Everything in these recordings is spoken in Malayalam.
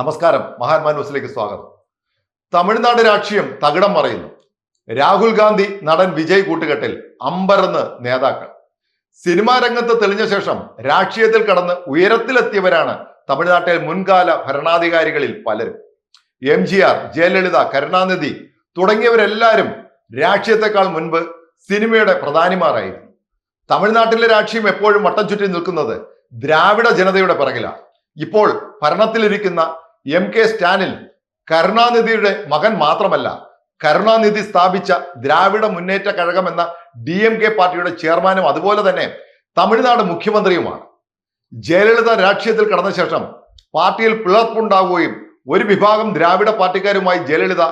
നമസ്കാരം. മഹാത്മാ ന്യൂസിലേക്ക് സ്വാഗതം. തമിഴ്നാട് രാഷ്ട്രീയം തകിടം മറയുന്നു. രാഹുൽ ഗാന്ധി നടൻ വിജയ് കൂട്ടുകെട്ടിൽ അമ്പരന്ന് നേതാക്കൾ. സിനിമാ രംഗത്ത് തെളിഞ്ഞ ശേഷം രാഷ്ട്രീയത്തിൽ കടന്ന് ഉയരത്തിലെത്തിയവരാണ് തമിഴ്നാട്ടിലെ മുൻകാല ഭരണാധികാരികളിൽ പലരും. M G R Jayalalithaa Karunanidhi തുടങ്ങിയവരെല്ലാവരും രാഷ്ട്രീയത്തെക്കാൾ മുൻപ് സിനിമയുടെ പ്രധാനിമാരായിരുന്നു. തമിഴ്നാട്ടിലെ രാഷ്ട്രീയം എപ്പോഴും വട്ടം ചുറ്റി നിൽക്കുന്നത് ദ്രാവിഡ ജനതയുടെ പിറകിലാണ്. ഇപ്പോൾ ഭരണത്തിലിരിക്കുന്ന എം കെ സ്റ്റാലിൻ കരുണാനിധിയുടെ മകൻ മാത്രമല്ല കരുണാനിധി സ്ഥാപിച്ച ദ്രാവിഡ മുന്നേറ്റ കഴകം എന്ന ഡി എം കെ പാർട്ടിയുടെ ചെയർമാനും അതുപോലെ തന്നെ തമിഴ്നാട് മുഖ്യമന്ത്രിയുമാണ്. ജയലളിത രാഷ്ട്രീയത്തിൽ കടന്ന ശേഷം പാർട്ടിയിൽ പിളർപ്പുണ്ടാവുകയും ഒരു വിഭാഗം Dravida പാർട്ടിക്കാരുമായി Jayalalithaa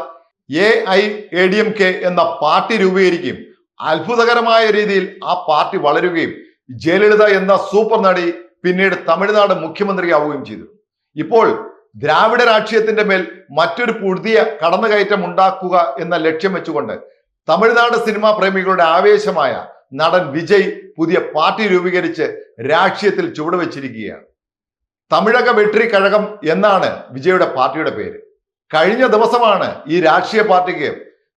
A I A D M K എന്ന പാർട്ടി രൂപീകരിക്കുകയും അത്ഭുതകരമായ രീതിയിൽ ആ പാർട്ടി വളരുകയും ജയലളിത എന്ന സൂപ്പർ നടി പിന്നീട് തമിഴ്നാട് മുഖ്യമന്ത്രിയാവുകയും ചെയ്തു. ഇപ്പോൾ ദ്രാവിഡ രാഷ്ട്രീയത്തിന്റെ മേൽ മറ്റൊരു പുതിയ കടന്നുകയറ്റം ഉണ്ടാക്കുക എന്ന ലക്ഷ്യം വെച്ചുകൊണ്ട് തമിഴ്നാട് സിനിമാ പ്രേമികളുടെ ആവേശമായ നടൻ വിജയ് പുതിയ പാർട്ടി രൂപീകരിച്ച് രാഷ്ട്രീയത്തിൽ ചുവടുവെച്ചിരിക്കുകയാണ് തമിഴക വെട്രി കഴകം എന്നാണ് വിജയുടെ പാർട്ടിയുടെ പേര്. കഴിഞ്ഞ ദിവസമാണ് ഈ രാഷ്ട്രീയ പാർട്ടിക്ക്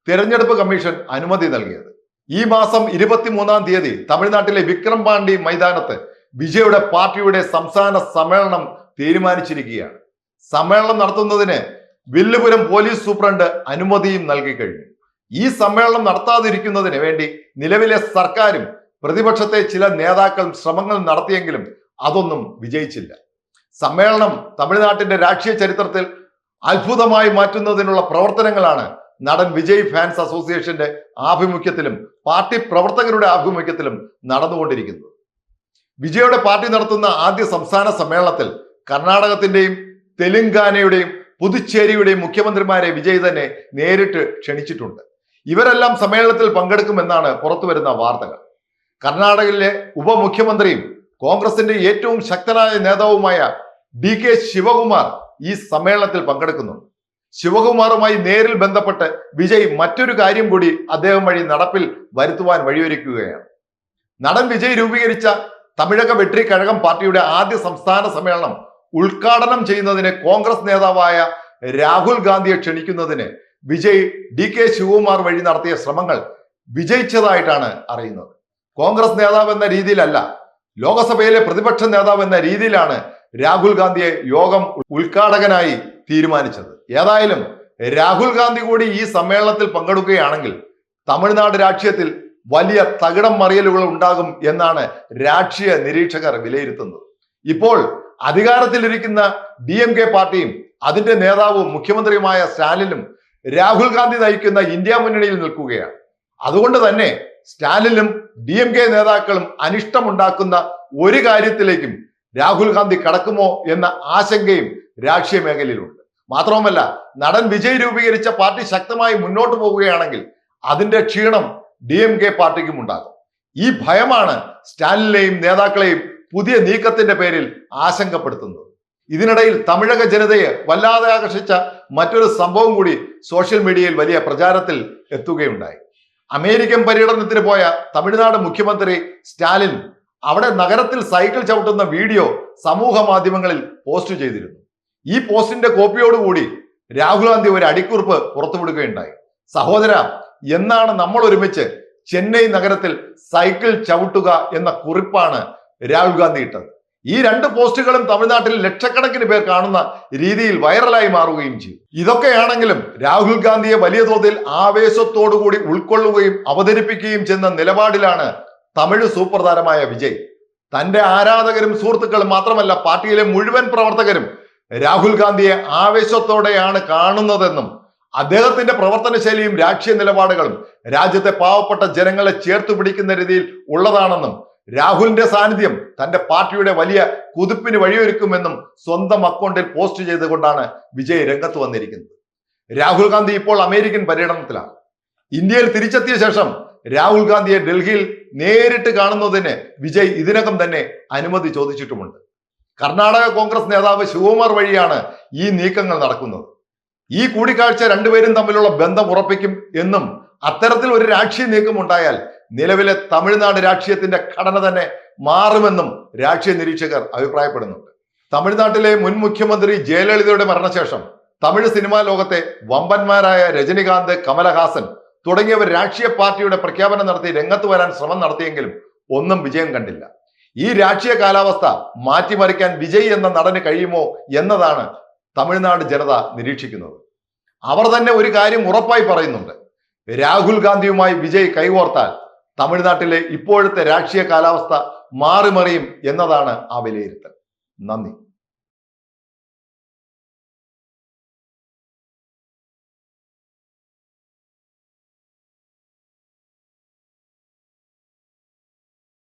തിരഞ്ഞെടുപ്പ് കമ്മീഷൻ അനുമതി നൽകിയത്. ഈ മാസം ഇരുപത്തിമൂന്നാം തീയതി തമിഴ്നാട്ടിലെ വിക്രം പാണ്ഡി മൈതാനത്ത് വിജയുടെ പാർട്ടിയുടെ സംസ്ഥാന സമ്മേളനം തീരുമാനിച്ചിരിക്കുകയാണ്. സമ്മേളനം നടത്തുന്നതിന് വില്ലുപുരം പോലീസ് സൂപ്രണ്ട് അനുമതിയും നൽകി കഴിഞ്ഞു. ഈ സമ്മേളനം നടത്താതിരിക്കുന്നതിന് വേണ്ടി നിലവിലെ സർക്കാരും പ്രതിപക്ഷത്തെ ചില നേതാക്കൾ ശ്രമങ്ങൾ നടത്തിയെങ്കിലും അതൊന്നും വിജയിച്ചില്ല. സമ്മേളനം തമിഴ്നാട്ടിന്റെ രാഷ്ട്രീയ ചരിത്രത്തിൽ അത്ഭുതമായി മാറ്റുന്നതിനുള്ള പ്രവർത്തനങ്ങളാണ് നടൻ വിജയ് ഫാൻസ് അസോസിയേഷന്റെ ആഭിമുഖ്യത്തിലും പാർട്ടി പ്രവർത്തകരുടെ ആഭിമുഖ്യത്തിലും നടന്നുകൊണ്ടിരിക്കുന്നത്. വിജയുടെ പാർട്ടി നടത്തുന്ന ആദ്യ സംസ്ഥാന സമ്മേളനത്തിൽ കർണാടകത്തിന്റെയും തെലുങ്കാനയുടെയും പുതുച്ചേരിയുടെയും മുഖ്യമന്ത്രിമാരെ വിജയ് തന്നെ നേരിട്ട് ക്ഷണിച്ചിട്ടുണ്ട്. ഇവരെല്ലാം സമ്മേളനത്തിൽ പങ്കെടുക്കുമെന്നാണ് പുറത്തുവരുന്ന വാർത്തകൾ. കർണാടകയിലെ ഉപമുഖ്യമന്ത്രിയും കോൺഗ്രസിന്റെ ഏറ്റവും ശക്തനായ നേതാവുമായ ഡി കെ ശിവകുമാർ ഈ സമ്മേളനത്തിൽ പങ്കെടുക്കുന്നുണ്ട്. ശിവകുമാറുമായി നേരിൽ ബന്ധപ്പെട്ട് വിജയ് മറ്റൊരു കാര്യം കൂടി അദ്ദേഹം വഴി നടപ്പിൽ വരുത്തുവാൻ വഴിയൊരുക്കുകയാണ്. നടൻ വിജയ് രൂപീകരിച്ച തമിഴക വെട്രി കഴകം പാർട്ടിയുടെ ആദ്യ സംസ്ഥാന സമ്മേളനം ഉദ്ഘാടനം ചെയ്യുന്നതിന് കോൺഗ്രസ് നേതാവായ രാഹുൽ ഗാന്ധിയെ ക്ഷണിക്കുന്നതിന് വിജയ് ഡി കെ ശിവകുമാർ വഴി നടത്തിയ ശ്രമങ്ങൾ വിജയിച്ചതായിട്ടാണ് അറിയുന്നത്. കോൺഗ്രസ് നേതാവ് എന്ന രീതിയിലല്ല ലോകസഭയിലെ പ്രതിപക്ഷ നേതാവ് എന്ന രീതിയിലാണ് രാഹുൽ ഗാന്ധിയെ യോഗം ഉദ്ഘാടകനായി തീരുമാനിച്ചത്. ഏതായാലും രാഹുൽ ഗാന്ധി കൂടി ഈ സമ്മേളനത്തിൽ പങ്കെടുക്കുകയാണെങ്കിൽ തമിഴ്നാട് രാഷ്ട്രീയത്തിൽ വലിയ തകിടം മറിയലുകൾ ഉണ്ടാകും എന്നാണ് രാഷ്ട്രീയ നിരീക്ഷകർ വിലയിരുത്തുന്നത്. ഇപ്പോൾ അധികാരത്തിലിരിക്കുന്ന ഡി എം കെ പാർട്ടിയും അതിന്റെ നേതാവും മുഖ്യമന്ത്രിയുമായ സ്റ്റാലിനും രാഹുൽ ഗാന്ധി നയിക്കുന്ന ഇന്ത്യ മുന്നണിയിൽ നിൽക്കുകയാണ്. അതുകൊണ്ട് തന്നെ സ്റ്റാലിനും ഡി എം കെ നേതാക്കളും അനിഷ്ടമുണ്ടാക്കുന്ന ഒരു കാര്യത്തിലേക്കും രാഹുൽ ഗാന്ധി കടക്കുമോ എന്ന ആശങ്കയും രാഷ്ട്രീയ മേഖലയിലുണ്ട്. മാത്രവുമല്ല നടൻ വിജയ് രൂപീകരിച്ച പാർട്ടി ശക്തമായി മുന്നോട്ട് പോവുകയാണെങ്കിൽ അതിന്റെ ക്ഷീണം ഡി എം കെ പാർട്ടിക്കും ഉണ്ടാകും. ഈ ഭയമാണ് സ്റ്റാലിനെയും നേതാക്കളെയും പുതിയ നീക്കത്തിന്റെ പേരിൽ ആശങ്കപ്പെടുത്തുന്നത് ഇതിനിടയിൽ തമിഴക ജനതയെ വല്ലാതെ ആകർഷിച്ച മറ്റൊരു സംഭവം കൂടി സോഷ്യൽ മീഡിയയിൽ വലിയ പ്രചാരത്തിൽ എത്തുകയുണ്ടായി. അമേരിക്കൻ പര്യടനത്തിന് പോയ തമിഴ്നാട് മുഖ്യമന്ത്രി സ്റ്റാലിൻ അവിടെ നഗരത്തിൽ സൈക്കിൾ ചവിട്ടുന്ന വീഡിയോ സമൂഹ മാധ്യമങ്ങളിൽ പോസ്റ്റ് ചെയ്തിരുന്നു. ഈ പോസ്റ്റിന്റെ കോപ്പിയോടുകൂടി രാഹുൽ ഗാന്ധി ഒരു അടിക്കുറിപ്പ് പുറത്തുവിടുകയുണ്ടായി. സഹോദര എന്നാണ് നമ്മൾ ഒരുമിച്ച് ചെന്നൈ നഗരത്തിൽ സൈക്കിൾ ചവിട്ടുക എന്ന കുറിപ്പാണ് രാഹുൽ ഗാന്ധി ഇട്ടത്. ഈ രണ്ട് പോസ്റ്റുകളും തമിഴ്നാട്ടിൽ ലക്ഷക്കണക്കിന് പേർ കാണുന്ന രീതിയിൽ വൈറലായി മാറുകയും ചെയ്യും ഇതൊക്കെയാണെങ്കിലും രാഹുൽ ഗാന്ധിയെ വലിയ തോതിൽ ആവേശത്തോടുകൂടി ഉൾക്കൊള്ളുകയും അവതരിപ്പിക്കുകയും ചെയ്യുന്ന നിലപാടിലാണ് തമിഴ് സൂപ്പർ താരമായ വിജയ്. തന്റെ ആരാധകരും സുഹൃത്തുക്കളും മാത്രമല്ല പാർട്ടിയിലെ മുഴുവൻ പ്രവർത്തകരും രാഹുൽ ഗാന്ധിയെ ആവേശത്തോടെയാണ് കാണുന്നതെന്നും അദ്ദേഹത്തിന്റെ പ്രവർത്തന ശൈലിയും രാഷ്ട്രീയ നിലപാടുകളും രാജ്യത്തെ പാവപ്പെട്ട ജനങ്ങളെ ചേർത്ത് പിടിക്കുന്ന രീതിയിൽ ഉള്ളതാണെന്നും രാഹുലിന്റെ സാന്നിധ്യം തന്റെ പാർട്ടിയുടെ വലിയ കുതിപ്പിന് വഴിയൊരുക്കുമെന്നും സ്വന്തം അക്കൗണ്ടിൽ പോസ്റ്റ് ചെയ്തുകൊണ്ടാണ് വിജയ് രംഗത്ത് വന്നിരിക്കുന്നത്. രാഹുൽ ഗാന്ധി ഇപ്പോൾ അമേരിക്കൻ പര്യടനത്തിലാണ്. ഇന്ത്യയിൽ തിരിച്ചെത്തിയ ശേഷം രാഹുൽ ഗാന്ധിയെ ഡൽഹിയിൽ നേരിട്ട് കാണുന്നതിന് വിജയ് ഇതിനകം തന്നെ അനുമതി ചോദിച്ചിട്ടുമുണ്ട്. കർണാടക കോൺഗ്രസ് നേതാവ് ശിവകുമാർ വഴിയാണ് ഈ നീക്കങ്ങൾ നടക്കുന്നത്. ഈ കൂടിക്കാഴ്ച രണ്ടുപേരും തമ്മിലുള്ള ബന്ധം ഉറപ്പിക്കും എന്നും അത്തരത്തിൽ ഒരു രാഷ്ട്രീയ നീക്കം ഉണ്ടായാൽ നിലവിലെ തമിഴ്നാട് രാഷ്ട്രീയത്തിന്റെ ഘടന തന്നെ മാറുമെന്നും രാഷ്ട്രീയ നിരീക്ഷകർ അഭിപ്രായപ്പെടുന്നുണ്ട്. തമിഴ്നാട്ടിലെ മുൻ മുഖ്യമന്ത്രി ജയലളിതയുടെ മരണശേഷം തമിഴ് സിനിമാ ലോകത്തെ വമ്പന്മാരായ രജനികാന്ത് കമലഹാസൻ തുടങ്ങിയവർ രാഷ്ട്രീയ പാർട്ടിയുടെ പ്രഖ്യാപനം നടത്തി രംഗത്ത് വരാൻ ശ്രമം നടത്തിയെങ്കിലും ഒന്നും വിജയം കണ്ടില്ല. ഈ രാഷ്ട്രീയ കാലാവസ്ഥ മാറ്റിമറിക്കാൻ വിജയ് എന്ന നടന് കഴിയുമോ എന്നതാണ് തമിഴ്നാട് ജനത നിരീക്ഷിക്കുന്നത്. അവർ തന്നെ ഒരു കാര്യം ഉറപ്പായി പറയുന്നുണ്ട്. രാഹുൽ ഗാന്ധിയുമായി വിജയ് കൈകോർത്താൽ തമിഴ്നാട്ടിലെ ഇപ്പോഴത്തെ രാഷ്ട്രീയ കാലാവസ്ഥ മാറിമറിയും എന്നതാണ് ആ വിലയിരുത്തൽ. നന്ദി.